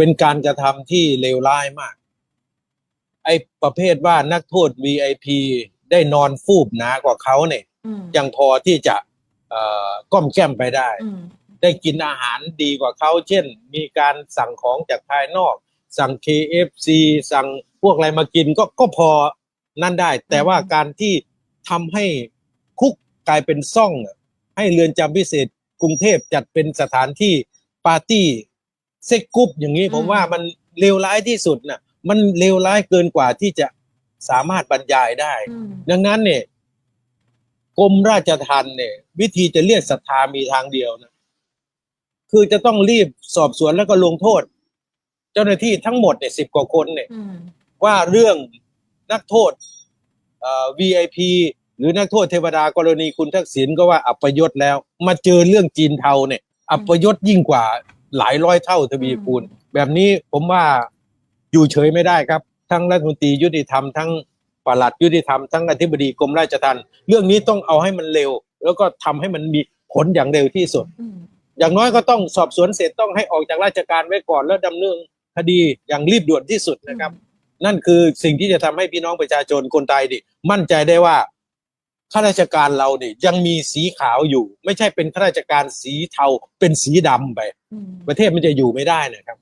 เป็นการกระทำที่เลวร้ายมาก ไอ้ประเภทว่านักโทษ VIP ได้นอนฟูบหนากว่าเขาเนี่ยอืมยังพอที่จะเอ่อก้อมแก้มไปได้อืมได้กินอาหารดีกว่าเขา เช่น มีการสั่งของจากภายนอก สั่ง KFC สั่งพวกอะไรมากินก็ก็พอนั่นได้ แต่ว่าการที่ทำให้คุกกลายเป็นซ่องอะให้เรือนจำพิเศษกรุงเทพจัดเป็นสถานที่ปาร์ตี้ เซ็กกรุ๊ปอย่างนี้ผมว่ามันเลวร้ายที่สุดน่ะ มันเลวร้ายเกินกว่าที่จะสามารถบรรยายได้อืมดังนั้นเนี่ยกรมราชทัณฑ์เนี่ย วิธีจะเรียกศรัทธามีทางเดียวนะคือจะต้องรีบสอบสวนแล้วก็ลงโทษ เจ้าหน้าที่ทั้งหมดเนี่ยสิบกว่าคนเนี่ยอืมว่าเรื่องนักโทษเอ่อ VIP หรือนักโทษเทวดากรณีคุณทักษิณก็ว่าอัปยศแล้ว มาเจอเรื่องจีนเทาเนี่ย อัปยศยิ่งกว่า หลายร้อยเท่าทวีคูณ แบบนี้ผมว่าอยู่เฉยไม่ได้ครับ ทั้งรัฐมนตรียุติธรรมทั้งปลัดยุติธรรมทั้งอธิบดีกรมราชทัณฑ์เรื่องนี้ต้องเอาให้มันเร็ว แล้วก็ทำให้มันมีผลอย่างเร็วที่สุดอืมอย่างน้อยก็ต้องสอบสวนเสร็จต้องให้ออกจากราชการไว้ก่อนแล้วดำเนินคดีอย่างรีบด่วนที่สุดนะครับ นั่นคือสิ่งที่จะทำให้พี่น้องประชาชนคนไทยดิมั่นใจได้ว่า ข้าราชการเราเนี่ยยังมีสีขาวอยู่ ไม่ใช่เป็นข้าราชการสีเทาเป็นสีดำไปอืมประเทศมันจะอยู่ไม่ได้นะครับ